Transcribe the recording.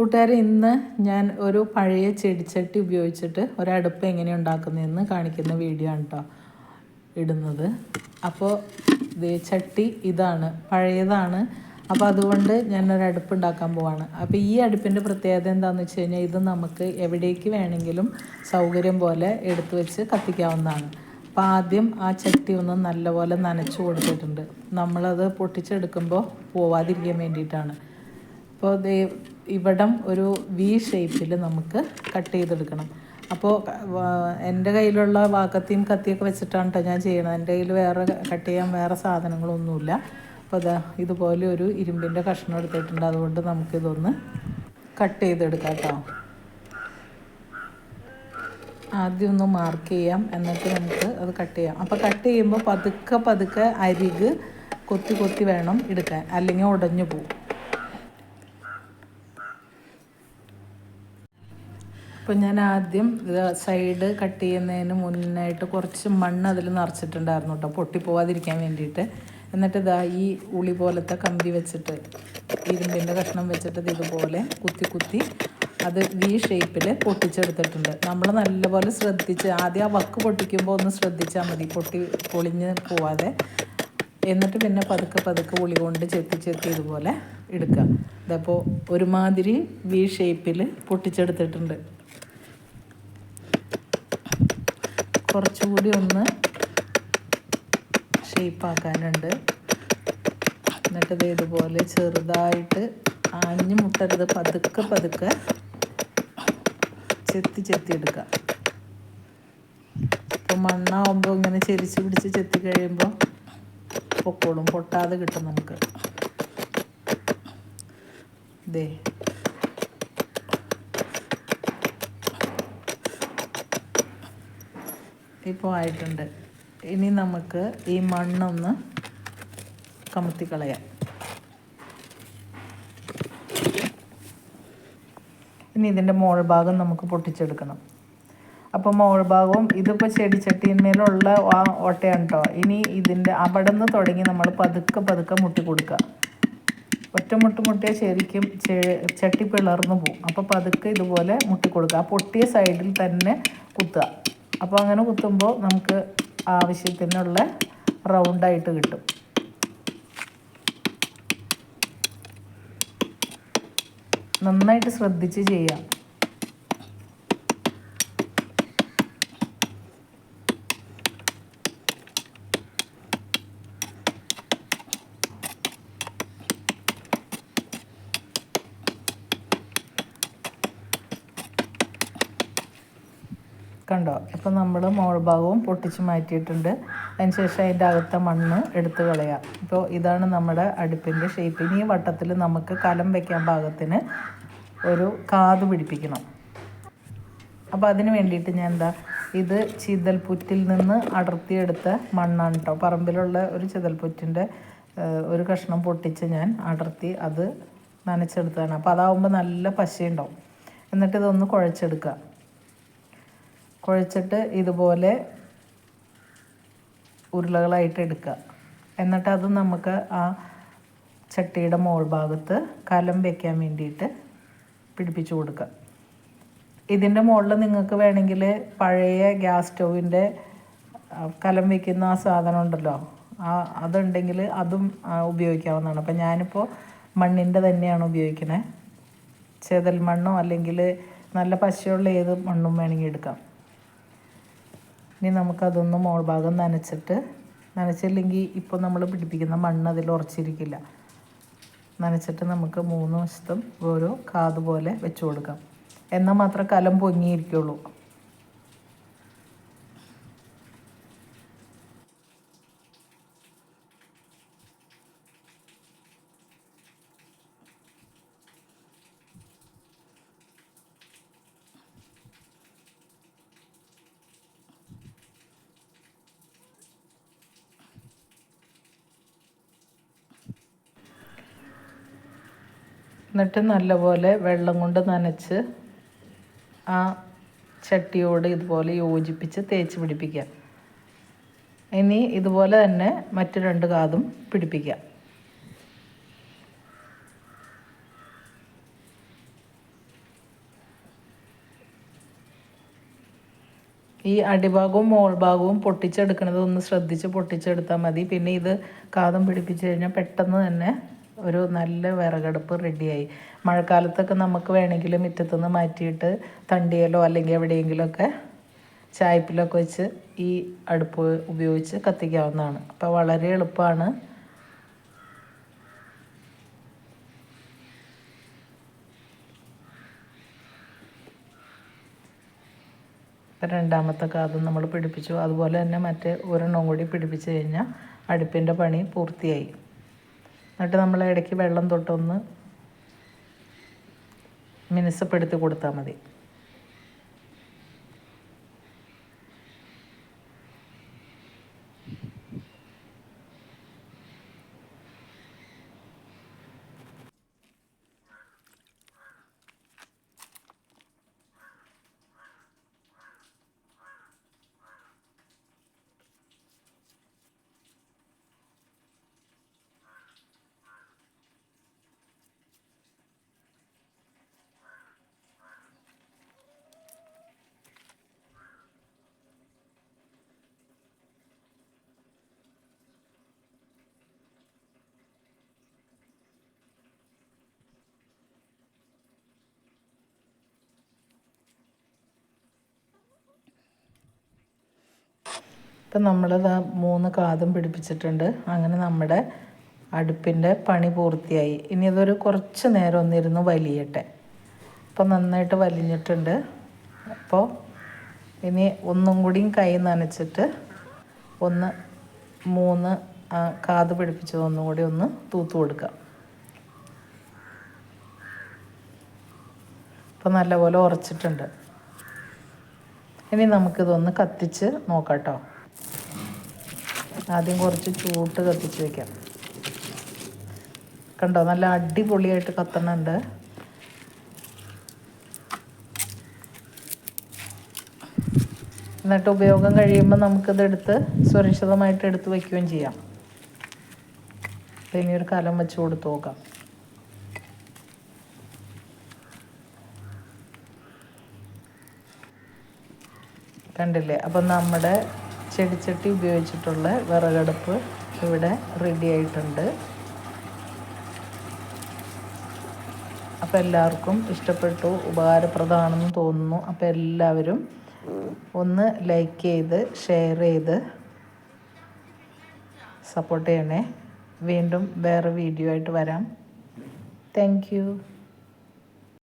കൂട്ടുകാരെ ഇന്ന് ഞാൻ ഒരു പഴയ ചെടിച്ചട്ടി ഉപയോഗിച്ചിട്ട് ഒരടുപ്പ് എങ്ങനെ ഉണ്ടാക്കുന്നതെന്ന് കാണിക്കുന്ന വീഡിയോ ആണ് കേട്ടോ ഇടുന്നത്. അപ്പോൾ ചട്ടി ഇതാണ് പഴയതാണ്. അപ്പോൾ അതുകൊണ്ട് ഞാൻ ഒരു അടുപ്പ് ഉണ്ടാക്കാൻ പോവാണ്. അപ്പോൾ ഈ അടുപ്പിന്റെ പ്രത്യേകത എന്താണെന്ന് വെച്ച് കഴിഞ്ഞാൽ ഇത് നമുക്ക് എവിടേക്ക് വേണമെങ്കിലും സൗകര്യം പോലെ എടുത്തു വെച്ച് കത്തിക്കാവുന്നതാണ്. അപ്പോൾ ആദ്യം ആ ചട്ടി ഒന്ന് നല്ലപോലെ നനച്ചു കൊടുത്തിട്ടുണ്ട്. നമ്മളത് പൊട്ടിച്ചെടുക്കുമ്പോൾ പോവാതിരിക്കാൻ വേണ്ടിയിട്ടാണ്. അപ്പോൾ ദേ ഇവിടം ഒരു വി ഷേപ്പിൽ നമുക്ക് കട്ട് ചെയ്തെടുക്കണം. അപ്പോൾ എന്റെ കയ്യിലുള്ള വാക്കത്തിയും കത്തിയൊക്കെ വെച്ചിട്ടാണ് കേട്ടോ ഞാൻ ചെയ്യണത്. എന്റെ കയ്യിൽ വേറെ കട്ട് ചെയ്യാൻ വേറെ സാധനങ്ങളൊന്നുമില്ല. അപ്പോൾ അതാ ഇതുപോലെ ഒരു ഇരുമ്പിന്റെ കഷ്ണം എടുത്തിട്ടുണ്ട്. അതുകൊണ്ട് നമുക്കിതൊന്ന് കട്ട് ചെയ്തെടുക്കാം കേട്ടോ ആദ്യം ഒന്ന് മാർക്ക് ചെയ്യാം. എന്നിട്ട് നമുക്ക് അത് കട്ട് ചെയ്യാം. അപ്പോൾ കട്ട് ചെയ്യുമ്പോൾ പതുക്കെ പതുക്കെ അരിക് കൊത്തി കൊത്തി വേണം എടുക്കാൻ. അല്ലെങ്കിൽ ഉടഞ്ഞു പോകും അപ്പോൾ ഞാൻ ആദ്യം സൈഡ് കട്ട് ചെയ്യുന്നതിന് മുന്നായിട്ട് കുറച്ച് മണ്ണ് അതിൽ നിറച്ചിട്ടുണ്ടായിരുന്നു കേട്ടോ പൊട്ടിപ്പോവാതിരിക്കാൻ വേണ്ടിയിട്ട്. എന്നിട്ട് ഇതാ ഈ ഉളി പോലത്തെ കമ്പി വെച്ചിട്ട് ഇരുമ്പിന്റെ കഷ്ണം വെച്ചിട്ട് ഇതുപോലെ കുത്തി കുത്തി അത് വി ഷേപ്പിൽ പൊട്ടിച്ചെടുത്തിട്ടുണ്ട്. നമ്മൾ നല്ലപോലെ ശ്രദ്ധിച്ച് ആദ്യം ആ വക്ക് പൊട്ടിക്കുമ്പോൾ ഒന്ന് ശ്രദ്ധിച്ചാൽ മതി പൊട്ടി പൊളിഞ്ഞ് പോവാതെ. എന്നിട്ട് പിന്നെ പതുക്കെ പതുക്കെ ഉളി കൊണ്ട് ചെത്തി ചെത്തി ഇതുപോലെ എടുക്കുക ഇതപ്പോൾ ഒരുമാതിരി വി ഷേപ്പിൽ പൊട്ടിച്ചെടുത്തിട്ടുണ്ട്. കുറച്ചുകൂടി ഒന്ന് ഷേപ്പാക്കാനുണ്ട്. എന്നിട്ട് ഇത് ഇതുപോലെ ചെറുതായിട്ട് ആഞ്ഞു മുട്ടരുത്. പതുക്കെ പതുക്കെ ചെത്തി ചെത്തി എടുക്കുക ഇപ്പം മണ്ണാവുമ്പോൾ ഇങ്ങനെ ചെരിച്ച് പിടിച്ച് ചെത്തി കഴിയുമ്പോൾ പൊക്കോളും. പൊട്ടാതെ കിട്ടും നമുക്ക്. ഇതേ ഇപ്പോൾ ആയിട്ടുണ്ട്. ഇനി നമുക്ക് ഈ മണ്ണൊന്ന് കമത്തിക്കളയാം ഇനി ഇതിന്റെ മോൾ ഭാഗം നമുക്ക് പൊട്ടിച്ചെടുക്കണം. അപ്പോൾ മോൾ ഭാഗവും ഇതിപ്പോൾ ചെടിച്ചട്ടിന്മേലുള്ള ആ ഓട്ടയാണ് കേട്ടോ ഇനി ഇതിന്റെ അവിടെ നിന്ന് തുടങ്ങി നമ്മൾ പതുക്കെ പതുക്കെ മുട്ടി കൊടുക്കുക. ഒറ്റ മുട്ട് മുട്ടിയാൽ ശരിക്കും ചട്ടി പിളർന്നു പോകും. അപ്പോൾ പതുക്കെ ഇതുപോലെ മുട്ടി കൊടുക്കുക. ആ പൊട്ടിയ സൈഡിൽ തന്നെ കുത്തുക. അപ്പോൾ അങ്ങനെ കുത്തുമ്പോൾ നമുക്ക് ആവശ്യത്തിനുള്ള റൗണ്ടായിട്ട് കിട്ടും. നന്നായിട്ട് ശ്രദ്ധിച്ച് ചെയ്യാം. കണ്ടോ? ഇപ്പം നമ്മൾ മോൾ ഭാഗവും പൊട്ടിച്ച് മാറ്റിയിട്ടുണ്ട്. അതിന് ശേഷം അതിന്റെ അകത്തെ മണ്ണ് എടുത്ത് കളയാം. ഇപ്പോൾ ഇതാണ് നമ്മുടെ അടുപ്പിന്റെ ഷേപ്പ് ഇനി വട്ടത്തിൽ നമുക്ക് കലം വയ്ക്കാൻ പാകത്തിന് ഒരു കാത് പിടിപ്പിക്കണം. അപ്പോൾ അതിന് വേണ്ടിയിട്ട് ഞാൻ എന്താ ഇത് ചിതൽപുറ്റിൽ നിന്ന് അടർത്തിയെടുത്ത മണ്ണാണ് കേട്ടോ പറമ്പിലുള്ള ഒരു ചിതൽപുറ്റിന്റെ ഒരു കഷ്ണം പൊട്ടിച്ച് ഞാൻ അടർത്തി അത് നനച്ചെടുത്തതാണ്. അപ്പോൾ അതാവുമ്പോൾ നല്ല പശയുണ്ടാവും. എന്നിട്ട് ഇതൊന്ന് കുഴച്ചെടുക്കുക. കുഴച്ചിട്ട് ഇതുപോലെ ഉരുളകളായിട്ട് എടുക്കുക. എന്നിട്ട് അത് നമുക്ക് ആ ചട്ടിയുടെ മോൾ ഭാഗത്ത് കലം വെക്കാൻ വേണ്ടിയിട്ട് പിടിപ്പിച്ചു കൊടുക്കുക. ഇതിന്റെ മുകളിൽ നിങ്ങൾക്ക് വേണമെങ്കിൽ പഴയ ഗ്യാസ് സ്റ്റൗവിന്റെ കലം വയ്ക്കുന്ന ആ സാധനം ഉണ്ടല്ലോ. ആ അതുണ്ടെങ്കിൽ അതും ഉപയോഗിക്കാവുന്നതാണ്. അപ്പം ഞാനിപ്പോൾ മണ്ണിന്റെ തന്നെയാണ് ഉപയോഗിക്കുന്നത് ചെതൽ മണ്ണോ അല്ലെങ്കിൽ നല്ല പശയുള്ള ഏത് മണ്ണും വേണമെങ്കിൽ എടുക്കാം. ഇനി നമുക്കതൊന്ന് മോൾ ഭാഗം നനച്ചിട്ട് നനച്ചില്ലെങ്കിൽ ഇപ്പോൾ നമ്മൾ പിടിപ്പിക്കുന്ന മണ്ണ് അതിൽ ഉറച്ചിരിക്കില്ല. നനച്ചിട്ട് നമുക്ക് മൂന്ന് വശത്തും ഓരോ കാതുപോലെ വെച്ച് കൊടുക്കാം. എന്നാൽ മാത്രം കലം പൊങ്ങിയിരിക്കുള്ളൂ. എന്നിട്ട് നല്ലപോലെ വെള്ളം കൊണ്ട് നനച്ച് ആ ചട്ടിയോട് ഇതുപോലെ യോജിപ്പിച്ച് തേച്ച് പിടിപ്പിക്കാം ഇനി ഇതുപോലെ തന്നെ മറ്റു രണ്ട് കാതും പിടിപ്പിക്കാം ഈ അടിഭാഗവും മോൾഭാഗവും പൊട്ടിച്ചെടുക്കുന്നത് ഒന്ന് ശ്രദ്ധിച്ച് പൊട്ടിച്ചെടുത്താൽ മതി. പിന്നെ ഇത് കാതും പിടിപ്പിച്ച് കഴിഞ്ഞാൽ പെട്ടെന്ന് തന്നെ ഒരു നല്ല വിറകടുപ്പ് റെഡിയായി മഴക്കാലത്തൊക്കെ നമുക്ക് വേണമെങ്കിൽ മുറ്റത്തുനിന്ന് മാറ്റിയിട്ട് തണ്ടിയിലോ അല്ലെങ്കിൽ എവിടെയെങ്കിലുമൊക്കെ ചായപ്പിലൊക്കെ വെച്ച് ഈ അടുപ്പ് ഉപയോഗിച്ച് കത്തിക്കാവുന്നതാണ്. അപ്പോൾ വളരെ എളുപ്പമാണ്. ഇപ്പം രണ്ടാമത്തെ കാതും നമ്മൾ പിടിപ്പിച്ചു. അതുപോലെ തന്നെ മറ്റേ ഒരെണ്ണം കൂടി പിടിപ്പിച്ച് കഴിഞ്ഞാൽ അടുപ്പിന്റെ പണി പൂർത്തിയായി. എന്നിട്ട് നമ്മൾ ഇടയ്ക്ക് വെള്ളം തൊട്ടൊന്ന് മിനുസപ്പെടുത്തി കൊടുത്താൽ മതി. ഇപ്പം നമ്മളിത് മൂന്ന് കാതും പിടിപ്പിച്ചിട്ടുണ്ട്. അങ്ങനെ നമ്മുടെ അടുപ്പിന്റെ പണി പൂർത്തിയായി. ഇനി ഇതൊരു കുറച്ച് നേരം ഒന്നിരുന്ന് വലിയട്ടെ. ഇപ്പം നന്നായിട്ട് വലിഞ്ഞിട്ടുണ്ട്. അപ്പോൾ ഇനി ഒന്നും കൂടിയും കൈ നനച്ചിട്ട് ഒന്ന് മൂന്ന് കാത് പിടിപ്പിച്ചത് ഒന്നും കൂടി ഒന്ന് തൂത്ത് കൊടുക്കാം ഇപ്പം നല്ലപോലെ ഉറച്ചിട്ടുണ്ട്. ഇനി നമുക്കിതൊന്ന് കത്തിച്ച് നോക്കാം കേട്ടോ. ആദ്യം കുറച്ച് ചൂട്ട് കത്തിച്ച് വെക്കാം. കണ്ടോ നല്ല അടിപൊളിയായിട്ട് കത്തണുണ്ട്. എന്നിട്ട് ഉപയോഗം കഴിയുമ്പോൾ നമുക്കിതെടുത്ത് സുരക്ഷിതമായിട്ട് എടുത്ത് വയ്ക്കുകയും ചെയ്യാം. ഇനി ഒരു കലം വെച്ച് കൊടുത്ത് നോക്കാം. കണ്ടില്ലേ? അപ്പം നമ്മുടെ ചെടിച്ചട്ടി ഉപയോഗിച്ചിട്ടുള്ള വിറകടുപ്പ് ഇവിടെ റെഡി ആയിട്ടുണ്ട്. അപ്പം എല്ലാവർക്കും ഇഷ്ടപ്പെട്ടു ഉപകാരപ്രദമാണെന്ന് തോന്നുന്നു. അപ്പം എല്ലാവരും ഒന്ന് ലൈക്ക് ചെയ്ത് ഷെയർ ചെയ്ത് സപ്പോർട്ട് ചെയ്യണേ. വീണ്ടും വേറെ വീഡിയോ ആയിട്ട് വരാം. താങ്ക്